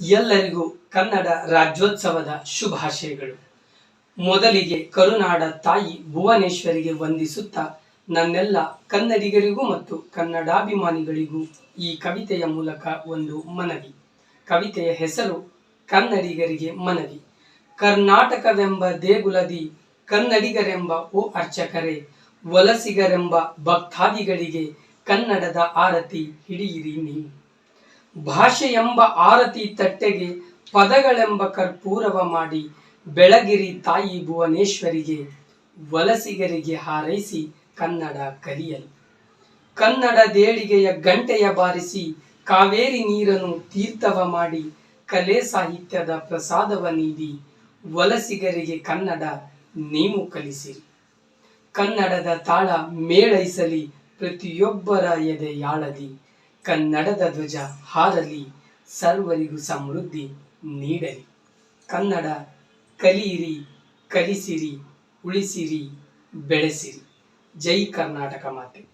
ಎಲ್ಲರಿಗೂ ಕನ್ನಡ ರಾಜ್ಯೋತ್ಸವದ ಶುಭಾಶಯಗಳು. ಮೊದಲಿಗೆ ಕರುನಾಡ ತಾಯಿ ಭುವನೇಶ್ವರಿಗೆ ವಂದಿಸುತ್ತಾ ನನ್ನೆಲ್ಲ ಕನ್ನಡಿಗರಿಗೂ ಮತ್ತು ಕನ್ನಡಾಭಿಮಾನಿಗಳಿಗೂ ಈ ಕವಿತೆಯ ಮೂಲಕ ಒಂದು ಮನವಿ. ಕವಿತೆಯ ಹೆಸರು ಕನ್ನಡಿಗರಿಗೆ ಮನವಿ. ಕರ್ನಾಟಕವೆಂಬ ದೇಗುಲದಿ ಕನ್ನಡಿಗರೆಂಬ ಓ ಅರ್ಚಕರೇ, ವಲಸಿಗರೆಂಬ ಭಕ್ತಾದಿಗಳಿಗೆ ಕನ್ನಡದ ಆರತಿ ಹಿಡಿಯಿರಿ ನೀವು. ಭಾಷೆ ಎಂಬ ಆರತಿ ತಟ್ಟೆಗೆ ಪದಗಳೆಂಬ ಕರ್ಪೂರವ ಮಾಡಿ ಬೆಳಗಿರಿ ತಾಯಿ ಭುವನೇಶ್ವರಿಗೆ ವಲಸಿಗರಿಗೆ ಹಾರೈಸಿ ಕನ್ನಡ ಕಲಿಯಲು. ಕನ್ನಡ ದೇಳಿಗೆಯ ಗಂಟೆಯ ಬಾರಿಸಿ ಕಾವೇರಿ ನೀರನ್ನು ತೀರ್ಥವ ಮಾಡಿ ಕಲೆ ಸಾಹಿತ್ಯದ ಪ್ರಸಾದವ ನೀಡಿ ವಲಸಿಗರಿಗೆ ಕನ್ನಡ ನೀವು ಕಲಿಸಿರಿ. ಕನ್ನಡದ ತಾಳ ಮೇಳೈಸಲಿ ಪ್ರತಿಯೊಬ್ಬರ ಎದೆಯಾಳಲಿ. ಕನ್ನಡದ ಧ್ವಜ ಹಾರಲಿ ಸರ್ವರಿಗೂ ಸಮೃದ್ಧಿ ನೀಡಲಿ. ಕನ್ನಡ ಕಲಿಯಿರಿ ಕಲಿಸಿರಿ ಉಳಿಸಿರಿ ಬೆಳೆಸಿರಿ. ಜೈ ಕರ್ನಾಟಕ ಮಾತೆ.